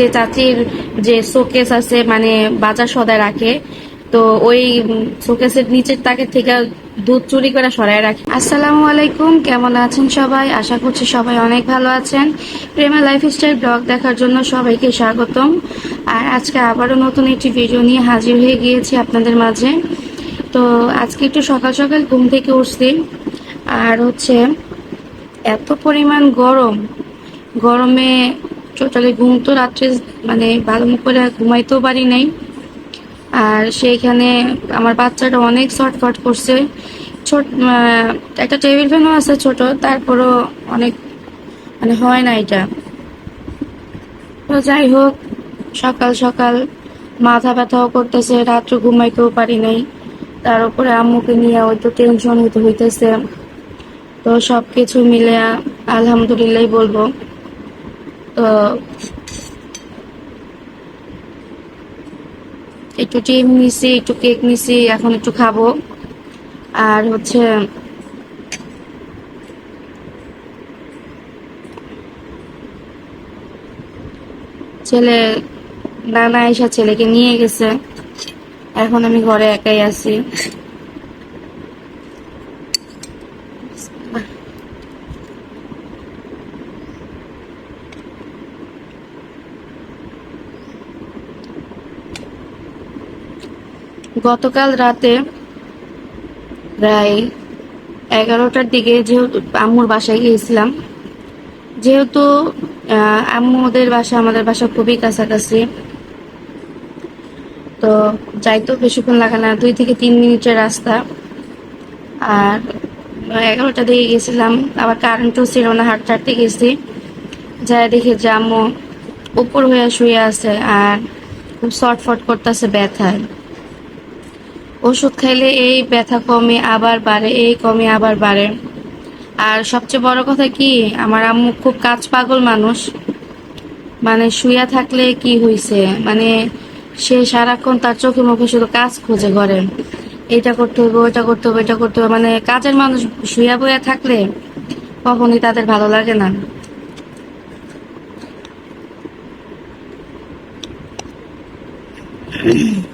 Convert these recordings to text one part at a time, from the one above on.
যে চাচির যে শোকেস আছে মানে বাজার সদায় রাখে, তো ওই শোকেসের নিচের তাকের থেকে দুধ চুরি করে সরাই রাখে। আসসালামু আলাইকুম, কেমন আছেন সবাই? আশা করছি সবাই অনেক ভালো আছেন। প্রেমা লাইফস্টাইল ব্লগ দেখার জন্য সবাইকে স্বাগতম। আর আজকে আবারও নতুন একটি ভিডিও নিয়ে হাজির হয়ে গিয়েছি আপনাদের মাঝে। তো আজকে একটু সকাল সকাল ঘুম থেকে উঠছি। আর হচ্ছে এত পরিমাণ গরম। গরমে টোটালি ঘুম তো রাত্রে মানে ভালো মুখ করে ঘুমাইতেও পারি নাই। আর সেইখানে আমার বাচ্চাটা অনেক শর্টফট করছে। ছোট একটা টেবিল ফ্যানও আছে ছোট, তারপরও অনেক মানে হয় না এটা। তো যাই হোক, সকাল সকাল মাথা ব্যথাও করতেছে, রাত্রে ঘুমাইতেও পারি নাই। তার উপরে আম্মুকে নিয়ে ওই তো টেনশন হইতে হইতেছে। তো সব কিছু মিলে আলহামদুলিল্লাহ বলব। একটু ডিম নিছি, একটু কেক নিছি, এখন একটু খাব। আর হচ্ছে ছেলে, নানা এসা ছেলেকে নিয়ে গেছে। এখন আমি ঘরে একাই আছি। গতকাল রাতে প্রায় এগারোটার দিকে যেহেতু আম্মুর বাসায় গিয়েছিলাম, যেহেতু আম্মুদের বাসা আমাদের বাসা খুবই কাছাকাছি, তো যাইতেও বেশিক্ষণ লাগে না, দুই থেকে তিন মিনিটের রাস্তা। আর এগারোটা দিকে গেছিলাম আবার কারেন্টও ছিল না হাঁটতে হাঁটতে গেছি। যাই দেখি যে আম্মু উপর হয়ে শুয়ে আছে আর খুব শর্টফট করতেছে ব্যথায়। ওষুধ খাইলে এই ব্যথা কমে আবার বাড়ে, এই কমে আবার বাড়ে। আর সবচেয়ে বড় কথা কি, আমার আম্মু খুব কাজ পাগল মানুষ। মানে শুয়া থাকলে কি হইছে? মানে সে সারাক্ষণ তার চোখে মুখে শুধু কাজ খুঁজে ঘরে। এটা করতে হবে ওটা করতে হবে এটা করতে হবে মানে কাজের মানুষ শুয়া বইয়া থাকলে কখনই তাদের ভালো লাগে না।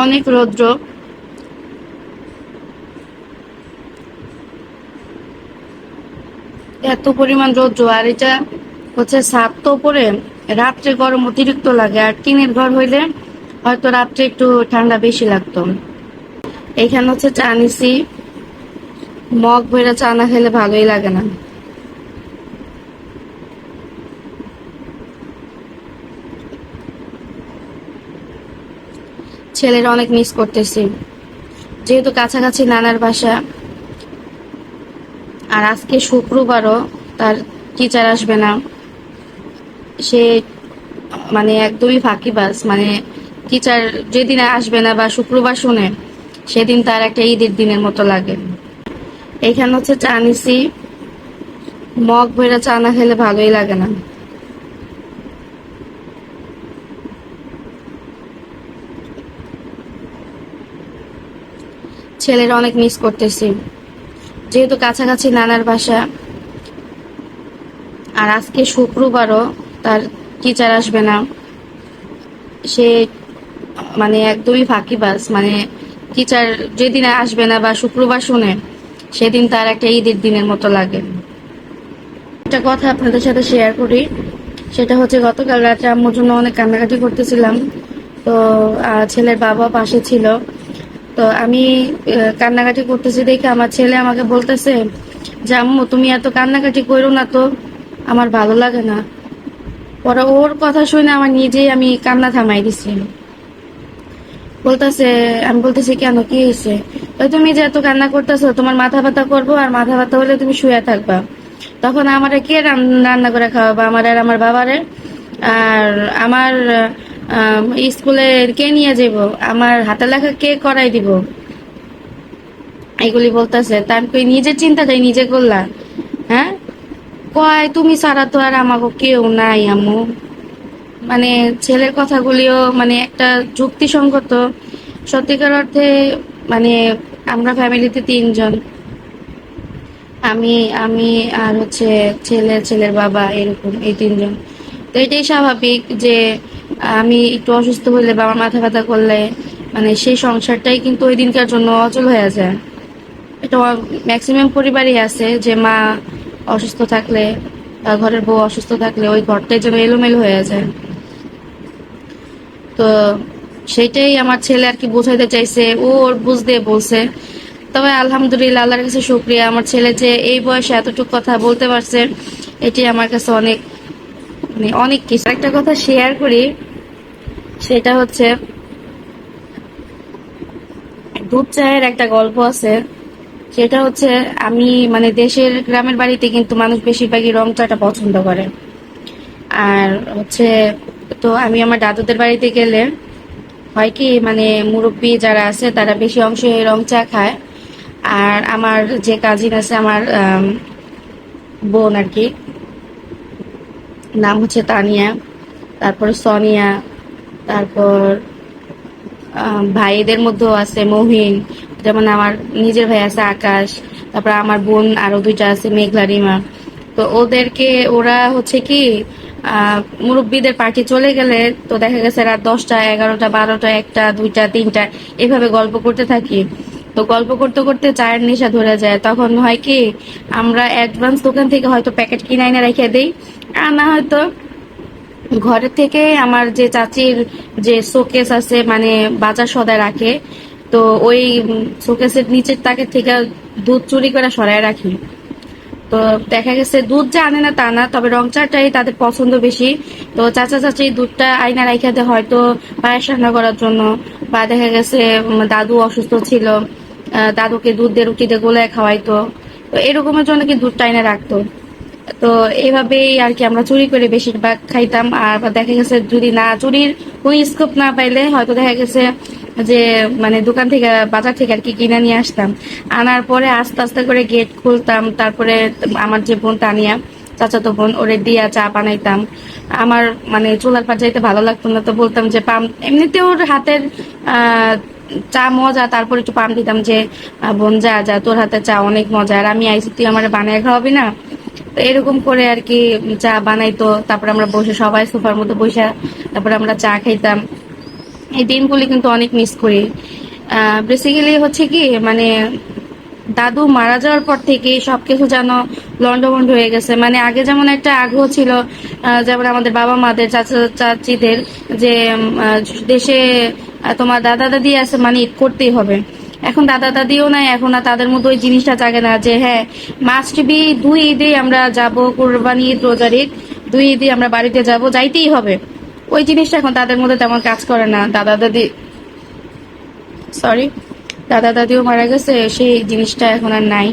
অনেক রৌদ্র। এত পরিমাণ রৌদ্র, আর এটা হচ্ছে ছাদ তো উপরে, রাত্রে গরম অতিরিক্ত লাগে, আর টিনের ঘর হইলে হয়তো রাত্রে একটু ঠান্ডা বেশি লাগতো। এখানে হচ্ছে চা নিছি। মগ ভরে চা না খেলে ভালোই লাগে না। ছেলেরা অনেক মিস করতেছি। যেহেতু কাছাকাছি নানার বাসা, আর আজকে শুক্রবারও তার টিচার আসবে না। সে মানে একদমই ফাঁকিবাজ মানে টিচার যেদিন আসবে না বা শুক্রবার শুনে, সেদিন তার একটা ঈদের দিনের মতো লাগে। এইখানে হচ্ছে চা নিছি। মগ ভরে চা না খেলে ভালোই লাগে না। ছেলেরা অনেক মিস করতেছি। যেহেতু কাছাকাছি নানার বাসা। আর আজকে শুক্রবারও তার টিচার আসবে না। সে মানে একদমই ফাঁকিবাজ। মানে টিচার যেদিন আসবে না বা শুক্রবার শুনে, সেদিন তার একটা ঈদের দিনের মতো লাগে। একটা কথা আপনাদের সাথে শেয়ার করি। সেটা হচ্ছে গতকাল রাতে আম্মুর জন্য অনেক কান্নাকাটি করতেছিলাম। তো ছেলের বাবা পাশে ছিল। তো আমি কান্নাকাটি করতেছি দেখে আমার ছেলে আমাকে বলতেছে, যে আম্মু, তুমি এত কান্নাকাটি করো না তো, আমার ভালো লাগে না। পরে ওর কথা শুনে আমার নিজেই আমি কান্না থামাই দিছি। বলতেছে, আমি বলতেছি, কেন, কি হয়েছে? তুমি যে এত কান্না করতেছো, তোমার মাথা ব্যথা করব, আর মাথা ব্যথা হলে তুমি শুয়ে থাকবা। তখন আমারে কে রান- রান্না করে খাওয়াবা? আমার আর আমার বাবারে। আর আমার স্কুলে কে নিয়ে যাব? আমার হাতে লেখা কে করাই দিব? এগুলি বলতেছে, তার কই নিজের চিন্তাটাই নিজে করলা। হ্যাঁ? কয়, তুমি ছাড়া তো আর আমাকে কেউ নাই, আম্মু। মানে ছেলের কথাগুলিও মানে একটা যুক্তিসঙ্গত। সত্যিকার অর্থে মানে আমরা ফ্যামিলিতে তিনজন। আমি আমি আর হচ্ছে ছেলে ছেলের বাবা এরকম, এই তিনজন। তো এটাই স্বাভাবিক যে আমি একটু অসুস্থ হলে বাবা মাথা ব্যথা করলে মানে সেই সংসারটাই কিন্তু ওই দিনকার জন্য অচল হয়ে যায়। এটা ম্যাক্সিমাম পরিবারই আছে যে মা অসুস্থ থাকলে বা ঘরের বউ অসুস্থ থাকলে ওই ঘরটাই যেন এলোমেলো হয়ে যায়। তো সেটাই আমার ছেলে আর কি বোঝাইতে চাইছে, ও ওর বুঝ দিয়ে বলছে। তবে আলহামদুলিল্লাহ, আল্লাহর কাছে শুক্রিয়া। আমার ছেলে যে এই বয়সে এতটুকু কথা বলতে পারছে, এটি আমার কাছে অনেক মানে অনেক কিছু। একটা কথা শেয়ার করি সেটা হচ্ছে দুধ চায়ের একটা গল্প আছে। সেটা হচ্ছে আমি মানে দেশের গ্রামের বাড়িতে কিন্তু মানুষ বেশিরভাগই রং চাটা পছন্দ করে। আর হচ্ছে তো আমি আমার দাদুদের বাড়িতে গেলে হয় কি মানে মুরব্বী যারা আছে তারা বেশি অংশে রং চা খায়। আর আমার যে কাজিন আছে আমার বোন আর কি, নাম হচ্ছে তানিয়া, তারপর সোনিয়া তারপর ভাইদের মধ্যেও আছে মহিন, যেমন আমার নিজের ভাই আছে আকাশ, তারপর আমার বোন আরও দুইটা আছে মেঘলা রিমা। তো ওদেরকে ওরা হচ্ছে কি মুরব্বীদের পার্টি চলে গেলে তো দেখা গেছে রাত দশটা, এগারোটা, বারোটা, একটা, দুইটা, তিনটা, এভাবে গল্প করতে থাকি। তো গল্প করতে করতে চায়ের নেশা ধরে যায়। তখন হয় কি, আমরা অ্যাডভান্স দোকান থেকে হয়তো প্যাকেট কিনে এনে রেখে দিই, আর না হয়তো ঘরের থেকে আমার যে চাচির যে শোকেস আছে মানে বাজার সদায় রাখে, তো ওই শোকেসের নিচের তাকের থেকে দুধ চুরি করে সরায় রাখি। তো দেখা গেছে দুধ যে আনে না তা না, তবে রং চাটাই তাদের পছন্দ বেশি। তো চাচা চাচি দুধটা আইনা রাখাতে হয়তো পায়েস রান্না করার জন্য, বা দেখা গেছে দাদু অসুস্থ ছিল দাদুকে দুধ দিয়ে রুটিতে গোলায় খাওয়াইতো। তো এরকমের জন্য কি দুধটা আইনা রাখতো? তো এইভাবেই আর কি আমরা চুরি করে বেশিরভাগ খাইতাম। আর দেখা গেছে যদি না চুরির কোনো স্কোপ না পাইলে হয়তো দেখা গেছে যে মানে দোকান থেকে, বাজার থেকে আর কি কিনে নিয়ে আসতাম। আনার পরে আস্তে আস্তে করে গেট খুলতাম। তারপরে আমার যে বোন তানিয়া, চাচাতো বোন, ওরে দিয়া চা বানাইতাম। আমার মানে চুলার পার যাইতে ভালো লাগতো না, তো বলতাম যে, পাম। এমনিতে ওর হাতের চা মজা। তারপর একটু পাম দিতাম যে বোন, যা যা, তোর হাতে চা অনেক মজা। আর আমি আইসি তুই আমার বানায় খাওয়াবি না? এরকম করে আর কি চা বানাইতো, তারপর আমরা বসে সবাই সোফার মধ্যে বসে, তারপর আমরা চা খাইতাম। এই দিনগুলি কিন্তু অনেক মিস করি। বেসিক্যালি হচ্ছে কি মানে দাদু মারা যাওয়ার পর থেকে সবকিছু যেন লন্ডভন্ড হয়ে গেছে। মানে আগে যেমন একটা আগ্রহ ছিল যেমন আমাদের বাবা মাদের, চাচা, চাচিদের যে দেশে তোমার দাদা দাদি আছে মানে ঈদ করতেই হবে। এখন দাদা দাদিও নাই, এখন আর তাদের মধ্যে ওই জিনিসটা জাগে না যে হ্যাঁ মাস্ট বি দুই ঈদে আমরা যাব কোরবানি ঈদ রোজার ঈদ, দুই ঈদে আমরা বাড়িতে যাব, যাইতেই হবে। ওই জিনিসটা এখন তাদের মধ্যে তেমন কাজ করে না। দাদা দাদি সরি দাদা দাদিও মারা গেছে, সেই জিনিসটা এখন আর নাই।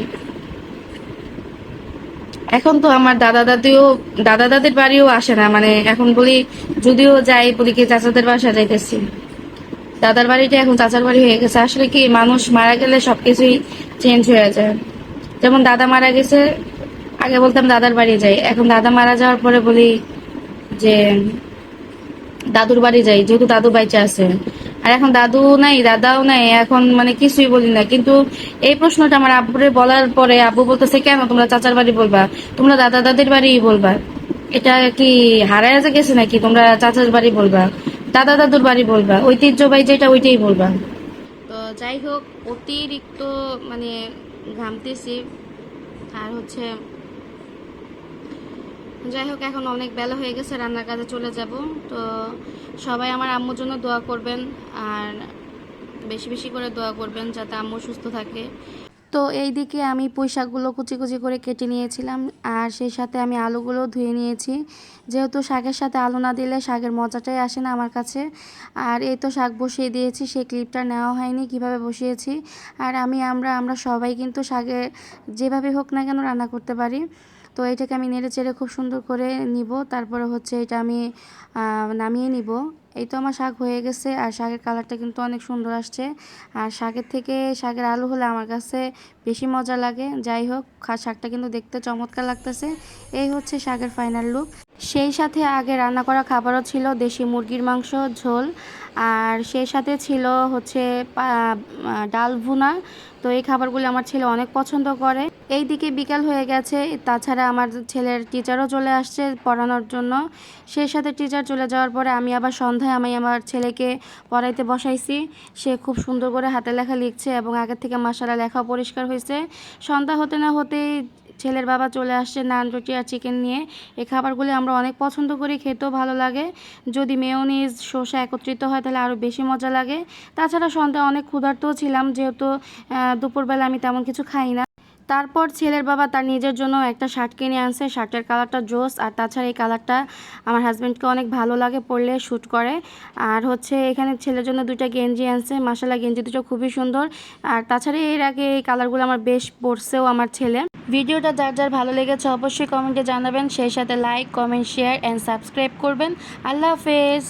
এখন তো আমার দাদা দাদিও, দাদা দাদির বাড়িও আসে না মানে এখন বলি যদিও যাই, বলি কি চাচাদের বাসা যাইতেছি। দাদার বাড়িটা এখন চাচার বাড়ি হয়ে গেছে। আসলে কি, মানুষ মারা গেলে সবকিছুই চেঞ্জ হয়ে যায়। যেমন দাদা মারা গেছে, আগে বলতাম দাদার বাড়ি যাই। এখন দাদা মারা যাওয়ার পরে বলি যে দাদুর বাড়ি যাই, যেহেতু দাদু বাইচে আছে। আর এখন দাদু নাই, দাদাও নাই, এখন মানে কিছুই বলি না। কিন্তু এই প্রশ্নটা আমার আব্বুরে বলার পরে আব্বু বলতেছে, কেন তোমরা চাচার বাড়ি বলবা? তোমরা দাদা দাদির বাড়ি বলবা। এটা কি হারায় গেছে নাকি? তোমরা চাচার বাড়ি বলবা? দাদা দাদুর বাড়ি বলবা ঐতিহ্যবাহী যেটা ওইটাই বলবা। তো যাই হোক, অতিরিক্ত মানে ঘামতেছি। আর হচ্ছে, যাই হোক, এখন অনেক বেলা হয়ে গেছে, রান্নার কাজে চলে যাব। তো সবাই আমার আম্মুর জন্য দোয়া করবেন, আর বেশি বেশি করে দোয়া করবেন যাতে আম্মু সুস্থ থাকে। তো এই দিকে আমি পুঁই শাকগুলো কুচি কুচি করে কেটে নিয়েছিলাম আর সেই সাথে আমি আলুগুলো ধুয়ে নিয়েছি। যেহেতু শাকের সাথে আলু না দিলে শাকের মজাটাই আসে না আমার কাছে। আর এই তো শাক বসিয়ে দিয়েছি, সেই ক্লিপটা নেওয়া হয়নি, কীভাবে বসিয়েছি? আর আমি, আমরা আমরা সবাই কিন্তু শাকে যেভাবে হোক না কেন রান্না করতে পারি। তো এটাকে আমি নেড়ে চেড়ে খুব সুন্দর করে নিব। তারপরে হচ্ছে এটা আমি নামিয়ে নিব। এই তো আমার শাক হয়ে গেছে আর শাকের কালারটা কিন্তু অনেক সুন্দর আসছে। আর শাকের থেকে শাকের আলু হলে আমার কাছে বেশি মজা লাগে। যাই হোক শাকটা কিন্তু দেখতে চমৎকার লাগতেছে। এই হচ্ছে শাকের ফাইনাল লুক সেই সাথে আগে রান্না করা খাবারও ছিল দেশি মুরগির মাংস, ঝোল। আর সেই সাথে ছিল হচ্ছে ডাল ভুনা। তো এই খাবারগুলো আমার ছেলে অনেক পছন্দ করে। এই দিকে বিকাল হয়ে গেছে। তাছাড়া আমার ছেলের টিচারও চলে আসছে পড়ানোর জন্য। সেই সাথে টিচার চলে যাওয়ার পরে আমি আবার সন্ধ্যায় আমি আমার ছেলেকে পড়াইতে বসাইছি। সে খুব সুন্দর করে হাতে লেখা লিখছে এবং আগের থেকে মাসালা লেখাও পরিষ্কার হয়েছে। সন্ধ্যা হতে না হতেই ছেলের বাবা চলে আসছে নান রুটি আর চিকেন নিয়ে। এই খাবারগুলি আমরা অনেক পছন্দ করি, খেতেও ভালো লাগে। যদি মেয়নিজ শসা একত্রিত হয় তাহলে আরও বেশি মজা লাগে। তাছাড়া সন্ধ্যা অনেক ক্ষুধার্তও ছিলাম, যেহেতু দুপুরবেলা আমি তেমন কিছু খাই না। তারপর ছেলের বাবা তার নিজের জন্য একটা শার্ট কিনে আনছে। শার্টের কালারটা জোস, আর তাছাড়া এই কালারটা আমার হাজব্যান্ডকে অনেক ভালো লাগে পরলে শ্যুট করে। আর হচ্ছে এখানে ছেলের জন্য দুইটা গেঞ্জি আনছে। মাসালা গেঞ্জি দুটো খুবই সুন্দর। আর তাছাড়া এর আগে এই কালারগুলো আমার বেশ পড়ছেও আমার ছেলে। ভিডিওটা যার যার ভালো লেগেছে অবশ্যই কমেন্টে জানাবেন। সেই সাথে like comment share and subscribe করবেন। আল্লাহ হাফেজ।